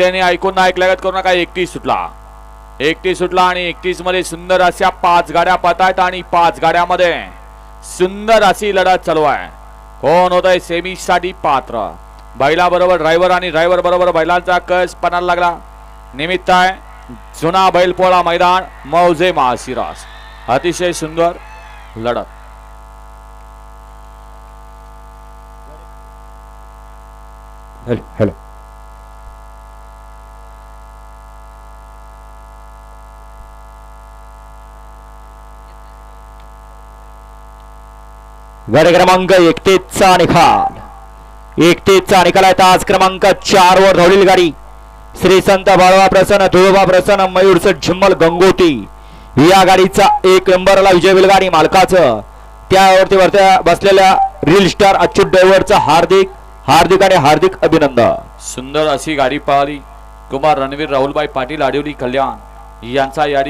त्याने ऐकून ना ऐकल्यागत करू नका. एकतीस सुटला. एकतीस सुटला आणि एकतीसमध्ये सुंदर अशा पाच गाड्या पतायत आणि पाच गाड्यामध्ये सुंदर अशी लढत चालू आहे. कोण होत आहे सेमी साठी पात्र? बैला बरोबर ड्रायव्हर आणि ड्रायव्हर बरोबर बैलांचा कस पणाला लागला? निमित्त आहे जुना बैलपोळा मैदान मौजे महाशिरास अतिशय सुंदर लढत. हॅलो. गड क्रमांक एकतीसचा निकाल. एकतीसचा निकाल आहे. तास क्रमांक चार वर धावलेली गाडी. श्री संत बाळवा प्रसन्न तुळोबा प्रसन्न मयूरच झिम्मल गंगोटी या गाडीचा एक नंबरला विजय गाडी मालकाचं. त्यावरती वरत्या बसलेल्या रील स्टार अच्युत ड्रायव्हरचं हार्दिक हार्दिक आणि हार्दिक अभिनंदन. सुंदर अशी गाडी पळाली कुमार रणवीर राहुलबाई पाटील आडिवली कल्याण यांचा यादी